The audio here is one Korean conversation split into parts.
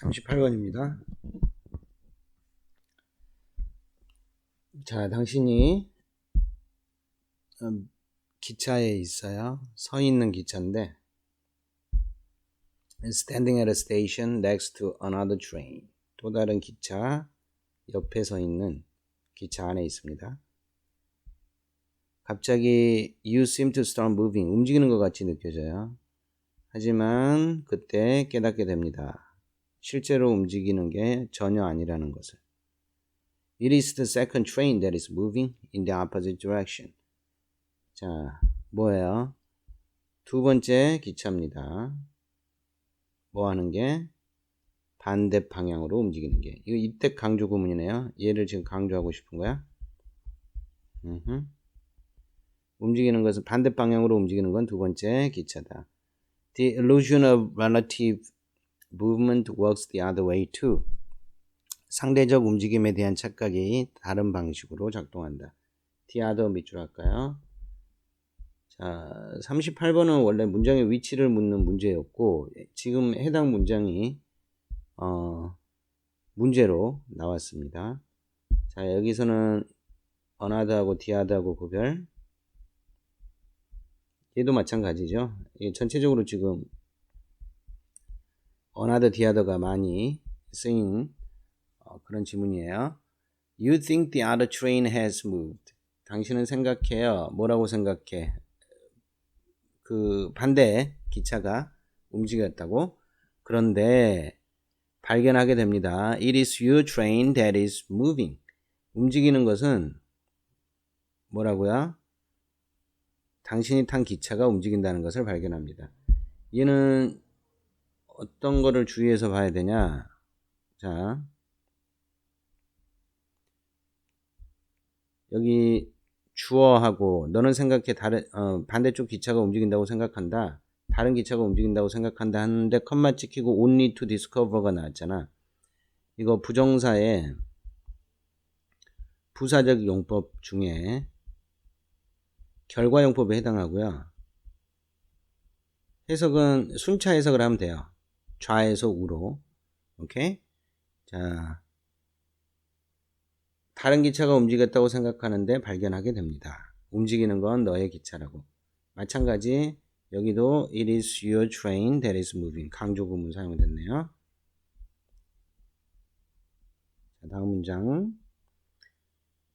38번입니다. 자, 당신이 음, 기차에 있어요. 서 있는 기차인데 standing at a station next to another train. 또 다른 기차 옆에 서 있는 기차 안에 있습니다. 갑자기 you seem to start moving. 움직이는 것 같이 느껴져요. 하지만 그때 깨닫게 됩니다. 실제로 움직이는 게 전혀 아니라는 것을. It is the second train that is moving in the opposite direction. 자, 뭐예요? 두 번째 기차입니다. 뭐 하는 게? 반대 방향으로 움직이는 게. 이거 이때 강조 구문이네요. 얘를 지금 강조하고 싶은 거야? 음흠. 움직이는 것은 반대 방향으로 움직이는 건 두 번째 기차다. The illusion of relative movement works the other way too. 상대적 움직임에 대한 착각이 다른 방식으로 작동한다. the other 밑줄 할까요? 자, 38번은 원래 문장의 위치를 묻는 문제였고 지금 해당 문장이 어, 문제로 나왔습니다. 자, 여기서는 어나드하고 디아드하고 구별 얘도 마찬가지죠. 전체적으로 지금 어나더 디아더가 많이 쓰인 어, 그런 지문이에요. You think the other train has moved. 당신은 생각해요. 뭐라고 생각해? 그 반대 기차가 움직였다고. 그런데 발견하게 됩니다. It is your train that is moving. 움직이는 것은 뭐라고요? 당신이 탄 기차가 움직인다는 것을 발견합니다. 얘는 어떤 거를 주의해서 봐야 되냐? 자, 여기 주어하고 너는 생각해 다른 어, 반대쪽 기차가 움직인다고 생각한다. 다른 기차가 움직인다고 생각한다 하는데 컴마 찍히고 only to discover가 나왔잖아. 이거 부정사의 부사적 용법 중에 결과 용법에 해당하고요. 해석은 순차 해석을 하면 돼요. 좌에서 우로. 오케이? 자. 다른 기차가 움직였다고 생각하는데 발견하게 됩니다. 움직이는 건 너의 기차라고. 마찬가지 여기도 it is your train that is moving. 강조 구문 사용됐네요. 자, 다음 문장.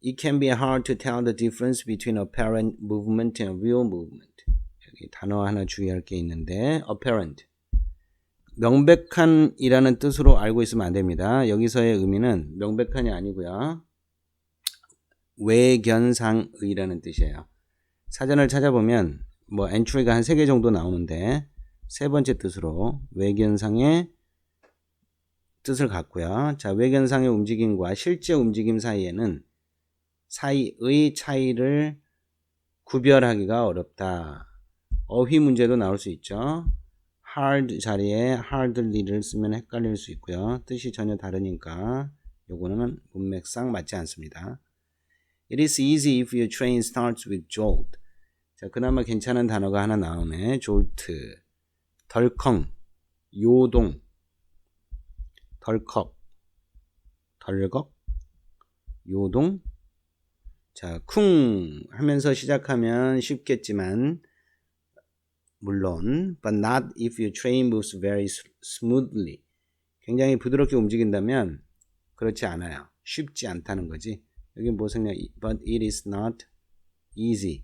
It can be hard to tell the difference between apparent movement and real movement. 여기 단어 하나 주의할 게 있는데 apparent. 명백한이라는 뜻으로 알고 있으면 안 됩니다. 여기서의 의미는 명백한이 아니고요. 외견상의라는 뜻이에요. 사전을 찾아보면 뭐 엔트리가 한 세 개 정도 나오는데 세 번째 뜻으로 외견상의 뜻을 갖고요. 자, 외견상의 움직임과 실제 움직임 사이에는 사이의 차이를 구별하기가 어렵다. 어휘 문제도 나올 수 있죠. Hard 자리에 hardly를 쓰면 헷갈릴 수 있고요. 뜻이 전혀 다르니까 요거는 문맥상 맞지 않습니다. It is easy if your train starts with jolt. 자, 그나마 괜찮은 단어가 하나 나오네. jolt. 덜컹, 요동, 덜컥, 덜걱, 요동. 자, 쿵 하면서 시작하면 쉽겠지만 물론 but not if your train moves very smoothly. 굉장히 부드럽게 움직인다면 그렇지 않아요. 쉽지 않다는 거지. 여기 뭐 생략? but it is not easy.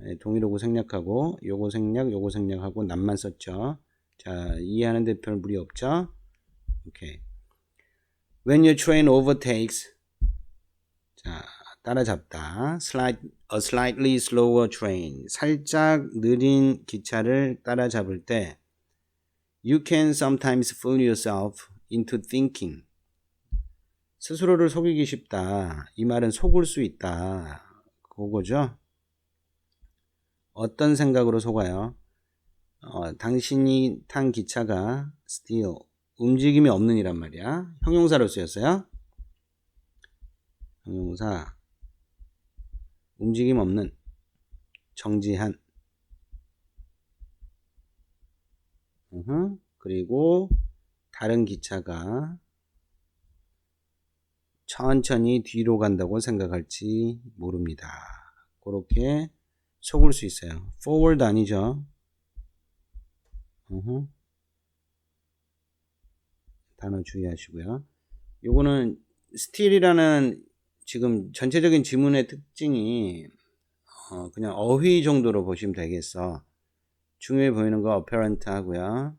네, 동일하고 생략하고 요거 생략, 요거 생략하고 남만 썼죠. 자, 이해하는데 별 무리 없죠? 오케이. When your train overtakes 자, 따라잡다. Slight, a slightly slower train. 살짝 느린 기차를 따라잡을 때 You can sometimes fool yourself into thinking. 스스로를 속이기 쉽다. 이 말은 속을 수 있다. 그거죠. 어떤 생각으로 속아요? 어, 당신이 탄 기차가 still 움직임이 없는 이란 말이야. 형용사로 쓰였어요. 형용사 움직임 없는 정지한. 그리고 다른 기차가 천천히 뒤로 간다고 생각할지 모릅니다. 그렇게 속을 수 있어요. forward 아니죠? 단어 주의하시고요. 요거는 still이라는 지금 전체적인 지문의 특징이 어, 그냥 어휘 정도로 보시면 되겠어. 중요해 보이는 거 apparent 하고요.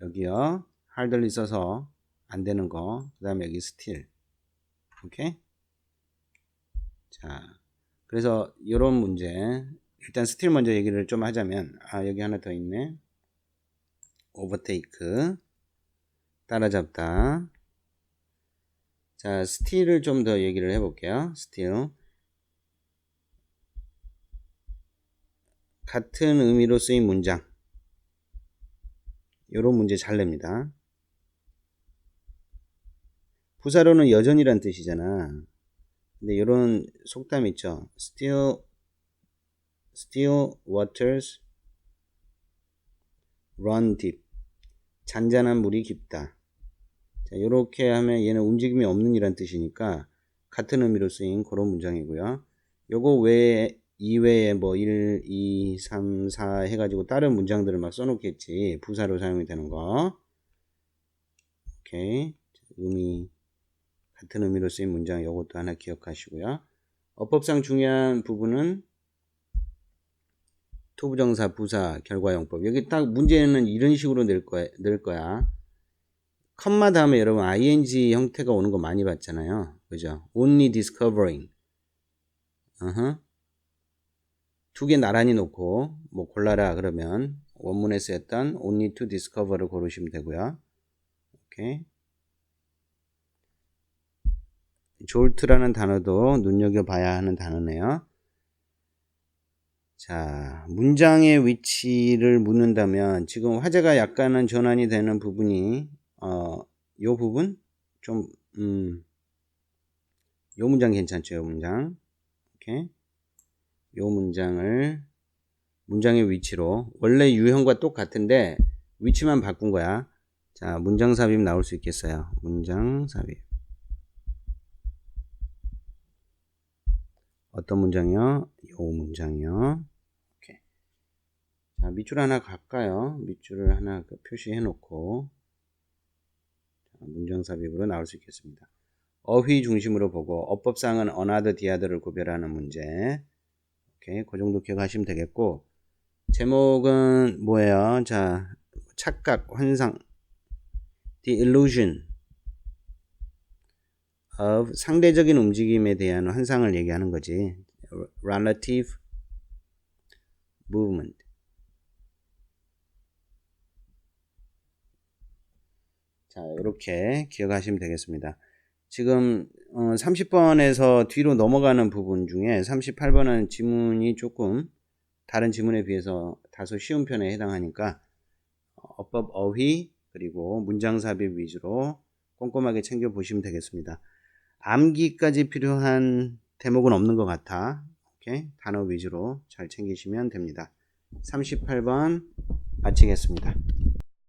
여기요. hardly 써서 안 되는 거. 그 다음에 여기 still. 오케이? 자, 그래서 이런 문제. 일단 still 먼저 얘기를 좀 하자면, 아, 여기 하나 더 있네. overtake. 따라잡다. 자, still을 좀 더 얘기를 해볼게요. still. 같은 의미로 쓰인 문장. 요런 문제 잘 냅니다. 부사로는 여전이란 뜻이잖아. 근데 요런 속담 있죠. still, still waters run deep. 잔잔한 물이 깊다. 자, 요렇게 하면 얘는 움직임이 없는 이란 뜻이니까 같은 의미로 쓰인 그런 문장이고요. 요거 외에 이외에 뭐 1, 2, 3, 4 해가지고 다른 문장들을 막 써놓겠지. 부사로 사용이 되는 거. 오케이. 의미, 같은 의미로 쓰인 문장 요것도 하나 기억하시고요. 어법상 중요한 부분은 투부정사, 부사, 결과용법. 여기 딱 문제는 이런 식으로 낼 거야. 낼 거야. 컴마 다음에 여러분 ing 형태가 오는 거 많이 봤잖아요. 그죠? only discovering. 어허. 두개 나란히 놓고 뭐 골라라 그러면 원문에 쓰였던 only to discover를 고르시면 되고요. 오케이. jolt라는 단어도 눈여겨봐야 하는 단어네요. 자, 문장의 위치를 묻는다면 지금 화제가 약간은 전환이 되는 부분이 어, 요 부분 좀 음, 요 문장 괜찮죠? 요 문장. 오케이. 요 문장을 문장의 위치로 원래 유형과 똑같은데 위치만 바꾼 거야. 자, 문장 삽입 나올 수 있겠어요. 문장 삽입. 어떤 문장이요? 요 문장이요. 오케이. 자, 밑줄 하나 갈까요? 밑줄을 하나 그 표시해 놓고 문장 삽입으로 나올 수 있겠습니다. 어휘 중심으로 보고 어법상은 어나드 디아드를 구별하는 문제. 오케이, 그 정도 기억하시면 되겠고 제목은 뭐예요? 자, 착각, 환상, the illusion of 상대적인 움직임에 대한 환상을 얘기하는 거지. relative movement. 자, 이렇게 기억하시면 되겠습니다. 지금 어, 30번에서 뒤로 넘어가는 부분 중에 38번은 지문이 조금 다른 지문에 비해서 다소 쉬운 편에 해당하니까 어법 어휘 그리고 문장 삽입 위주로 꼼꼼하게 챙겨 보시면 되겠습니다. 암기까지 필요한 대목은 없는 것 같아. 오케이? 단어 위주로 잘 챙기시면 됩니다. 38번 마치겠습니다.